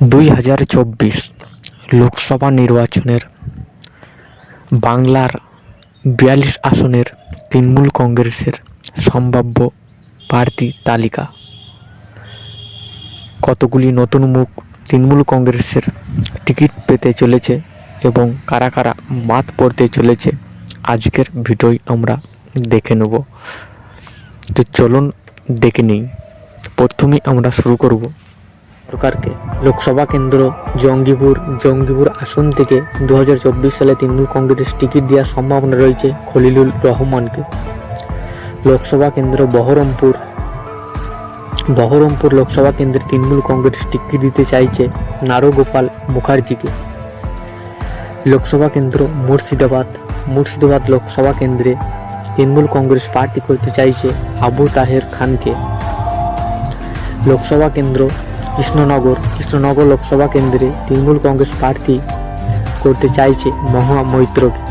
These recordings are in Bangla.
দুই হাজার চব্বিশ লোকসভা নির্বাচনের বাংলার বিয়াল্লিশ আসনের তৃণমূল কংগ্রেসের সম্ভাব্য প্রার্থী তালিকা। কতগুলি নতুন মুখ তৃণমূল কংগ্রেসের টিকিট পেতে চলেছে এবং কারা কারা বাদ পড়তে চলেছে, আজকের ভিডিওয় আমরা দেখে নেব। তো চলুন দেখে নিই। প্রথমেই আমরা শুরু করব। সরকারকে লোকসভা কেন্দ্র জঙ্গিপুর জঙ্গিপুর আসন থেকে দুহাজার চব্বিশ সালে তৃণমূল কংগ্রেস টিকিট দেওয়ার সম্ভাবনা রয়েছে খলিলুর রহমানকে। লোকসভা কেন্দ্র বহরমপুর বহরমপুর লোকসভা কেন্দ্রে তৃণমূল কংগ্রেস টিকিট দিতে চাইছে নারোগোপাল মুখার্জিকে। লোকসভা কেন্দ্র মুর্শিদাবাদ মুর্শিদাবাদ লোকসভা কেন্দ্রে তৃণমূল কংগ্রেস প্রার্থী করতে চাইছে আবু তাহের খানকে। লোকসভা কেন্দ্র কৃষ্ণনগর কৃষ্ণনগর লোকসভা কেন্দ্রে তৃণমূল কংগ্রেস প্রার্থী করতে চাইছে মহা মৈত্রকে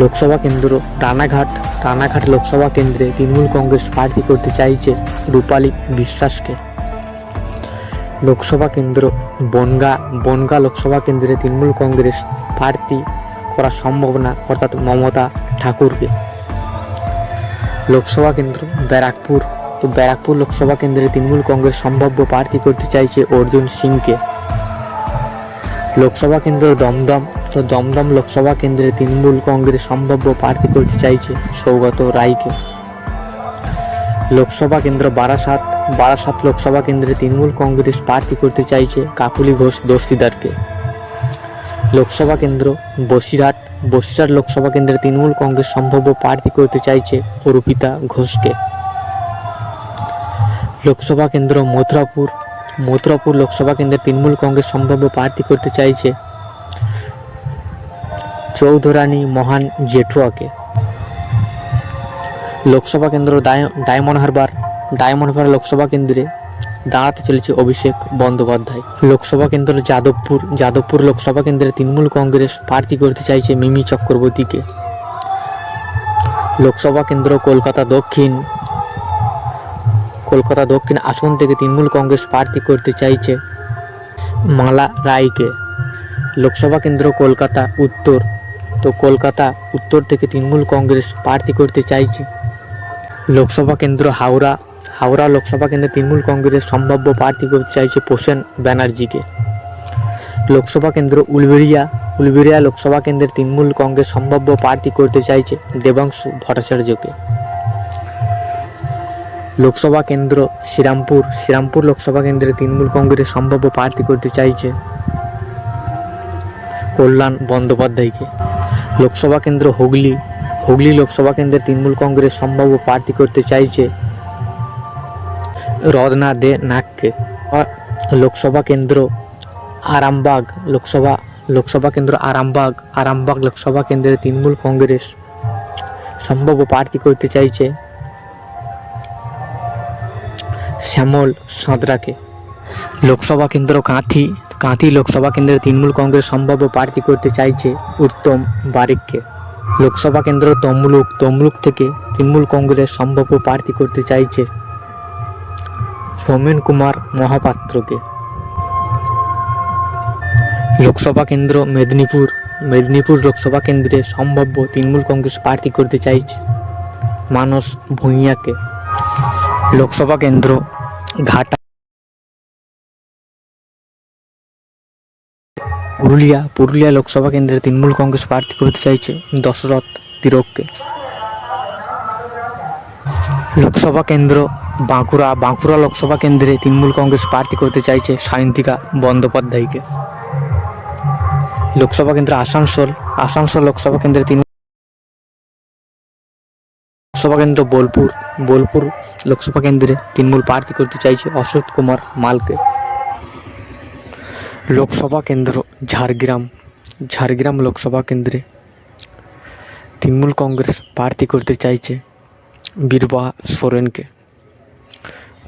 লোকসভা কেন্দ্র রানাঘাট রানাঘাট লোকসভা কেন্দ্রে তৃণমূল কংগ্রেস প্রার্থী করতে চাইছে রূপালী বিশ্বাসকে। লোকসভা কেন্দ্র বনগা বনগা লোকসভা কেন্দ্রে তৃণমূল কংগ্রেস প্রার্থী করা সম্ভাবনা অর্থাৎ মমতা ঠাকুরকে। লোকসভা কেন্দ্র ব্যারাকপুর তো ব্যারাকপুর লোকসভা কেন্দ্রে তৃণমূল কংগ্রেস সম্ভাব্য প্রার্থী করতে চাইছে অর্জুন সিংকে। লোকসভা কেন্দ্র দমদম তো দমদম লোকসভা কেন্দ্রে তৃণমূল কংগ্রেস সম্ভাব্য প্রার্থী করতে চাইছে সৌগত রায়কে। লোকসভা কেন্দ্র বারাসাত বারাসাত লোকসভা কেন্দ্রে তৃণমূল কংগ্রেস প্রার্থী করতে চাইছে কাকুলি ঘোষ দস্তিদারকে। লোকসভা কেন্দ্র বসিরহাট বসিরহাট লোকসভা কেন্দ্রে তৃণমূল কংগ্রেস সম্ভাব্য প্রার্থী করতে চাইছে অরুপিতা ঘোষকে। লোকসভা কেন্দ্র মথুরাপুর। মথুরাপুর লোকসভা কেন্দ্রে তৃণমূল কংগ্রেস সম্ভাব্য প্রার্থী করতে চাইছে চৌধুরানী মহান জেঠুয়াকে। লোকসভা কেন্দ্র ডায়- ডায়মন্ড হারবার ডায়মন্ড হারবার লোকসভা কেন্দ্রে দাঁড়াতে চলেছে অভিষেক বন্দ্যোপাধ্যায়। লোকসভা কেন্দ্র যাদবপুর যাদবপুর লোকসভা কেন্দ্রে তৃণমূল কংগ্রেস প্রার্থী করতে চাইছে মিমি চক্রবর্তীকে। লোকসভা কেন্দ্র কলকাতা দক্ষিণ কলকাতা দক্ষিণ আসন থেকে তৃণমূল কংগ্রেস প্রার্থী করতে চাইছে মালা রায়কে। লোকসভা কেন্দ্র কলকাতা, উত্তর। তো কলকাতা, উত্তর থেকে তৃণমূল কংগ্রেস প্রার্থী করতে চাইছে। লোকসভা কেন্দ্র হাওড়া। হাওড়া লোকসভা কেন্দ্রে তৃণমূল কংগ্রেস সম্ভাব্য প্রার্থী করতে চাইছে প্রসেন ব্যানার্জিকে। লোকসভা কেন্দ্র উলবেড়িয়া। উলবেড়িয়া লোকসভা কেন্দ্রের তৃণমূল কংগ্রেস সম্ভাব্য প্রার্থী করতে চাইছে দেবাংশু ভট্টাচার্যকে। লোকসভা কেন্দ্র শ্রীরামপুর। শ্রীরামপুর লোকসভা কেন্দ্রে তৃণমূল কংগ্রেস সম্ভাব্য প্রার্থী করতে চাইছে কল্যাণ বন্দ্যোপাধ্যায়কে। লোকসভা কেন্দ্র হুগলি। হুগলি লোকসভা কেন্দ্রে তৃণমূল কংগ্রেস সম্ভাব্য প্রার্থী করতে চাইছে রদনা দে নাগকে। আ- লোকসভা কেন্দ্র আরামবাগ। লোকসভা লোকসভা কেন্দ্র আরামবাগ। আরামবাগ লোকসভা কেন্দ্রে তৃণমূল কংগ্রেস সম্ভাব্য প্রার্থী করতে চাইছে শ্যামল সাঁতরাকে। লোকসভা কেন্দ্র কাঁথি কাঁথি লোকসভা কেন্দ্রে তৃণমূল কংগ্রেস সম্ভাব্য প্রার্থী করতে চাইছে উত্তম বারিককে। লোকসভা কেন্দ্র তমলুক তমলুক থেকে তৃণমূল কংগ্রেস সম্ভাব্য প্রার্থী করতে চাইছে সৌমেন কুমার মহাপাত্রকে। লোকসভা কেন্দ্র মেদিনীপুর মেদিনীপুর লোকসভা কেন্দ্রে সম্ভাব্য তৃণমূল কংগ্রেস প্রার্থী করতে চাইছে মানস ভূঁইয়াকে। লোকসভা কেন্দ্র ঘাটা। পুরুলিয়া পুরুলিয়া লোকসভা কেন্দ্রে তৃণমূল কংগ্রেস প্রার্থী করতে চাইছে দশরথ তিরককে। লোকসভা কেন্দ্র বাঁকুড়া বাঁকুড়া লোকসভা কেন্দ্রে তৃণমূল কংগ্রেস প্রার্থী করতে চাইছে সায়ন্তিকা বন্দ্যোপাধ্যায়কে। লোকসভা কেন্দ্র আসানসোল আসানসোল লোকসভা কেন্দ্রে তৃণমূল লোকসভা কেন্দ্র বোলপুর। বোলপুর লোকসভা কেন্দ্রে তৃণমূল প্রার্থী করতে চাইছে অশোক কুমার মালকে। লোকসভা কেন্দ্র ঝাড়গ্রাম। ঝাড়গ্রাম লোকসভা কেন্দ্রে তৃণমূল কংগ্রেস প্রার্থী করতে চাইছে বীরবাহা সোরেনকে।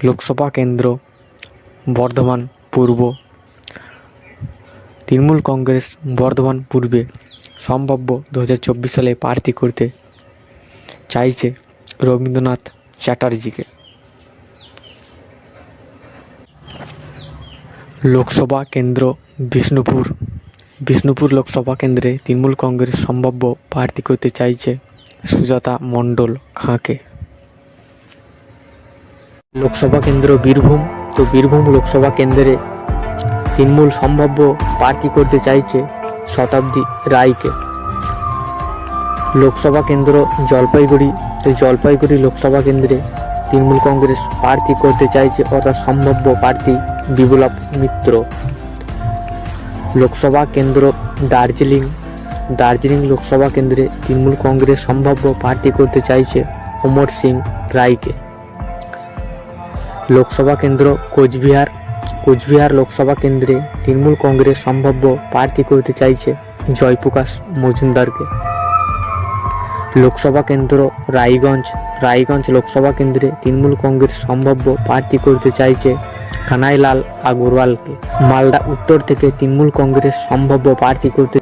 লোকসভা কেন্দ্র বর্ধমান পূর্ব। তৃণমূল কংগ্রেস বর্ধমান পূর্বে সম্ভাব্য দু হাজার চব্বিশ সালে প্রার্থী করতে চাইছে রবীন্দ্রনাথ চ্যাটার্জিকে। লোকসভা কেন্দ্র বিষ্ণুপুর। বিষ্ণুপুর লোকসভা কেন্দ্রে তৃণমূল কংগ্রেস সম্ভাব্য প্রার্থী করতে চাইছে সুজাতা মণ্ডল খাঁকে। লোকসভা কেন্দ্র বীরভূম, তো বীরভূম লোকসভা কেন্দ্রে তৃণমূল সম্ভাব্য প্রার্থী করতে চাইছে শতাব্দী রায়কে। লোকসভা কেন্দ্র জলপাইগুড়ি তো জলপাইগুড়ি লোকসভা কেন্দ্রে তৃণমূল কংগ্রেস প্রার্থী করতে চাইছে অর্থাৎ সম্ভাব্য প্রার্থী বিপ্লব মিত্র। লোকসভা কেন্দ্র দার্জিলিং। দার্জিলিং লোকসভা কেন্দ্রে তৃণমূল কংগ্রেস সম্ভাব্য প্রার্থী করতে চাইছে অমর সিং রায়কে। লোকসভা কেন্দ্র কোচবিহার। কোচবিহার লোকসভা কেন্দ্রে তৃণমূল কংগ্রেস সম্ভাব্য প্রার্থী করতে চাইছে জয়প্রকাশ মজুমদারকে। লোকসভা কেন্দ্র রায়গঞ্জ। রায়গঞ্জ লোকসভা কেন্দ্রে তৃণমূল কংগ্রেস সম্ভাব্য প্রার্থী করতে চাইছে কানাইলাল আগরওয়ালকে। মালদা উত্তর থেকে তৃণমূল কংগ্রেস সম্ভাব্য প্রার্থী করতে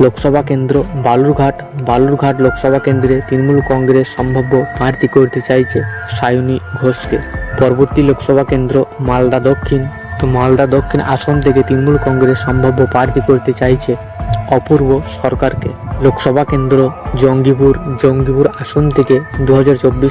লোকসভা কেন্দ্র বালুরঘাট। বালুরঘাট লোকসভা কেন্দ্রে তৃণমূল কংগ্রেস সম্ভাব্য প্রার্থী করতে চাইছে সায়নী ঘোষকে। পরবর্তী লোকসভা কেন্দ্র মালদা দক্ষিণ। তো মালদা দক্ষিণ আসন থেকে তৃণমূল কংগ্রেস সম্ভাব্য প্রার্থী করতে চাইছে অপূর্ব সরকারকে। লোকসভা কেন্দ্র জঙ্গিপুর জঙ্গিপুর আসন থেকে দু হাজার চব্বিশ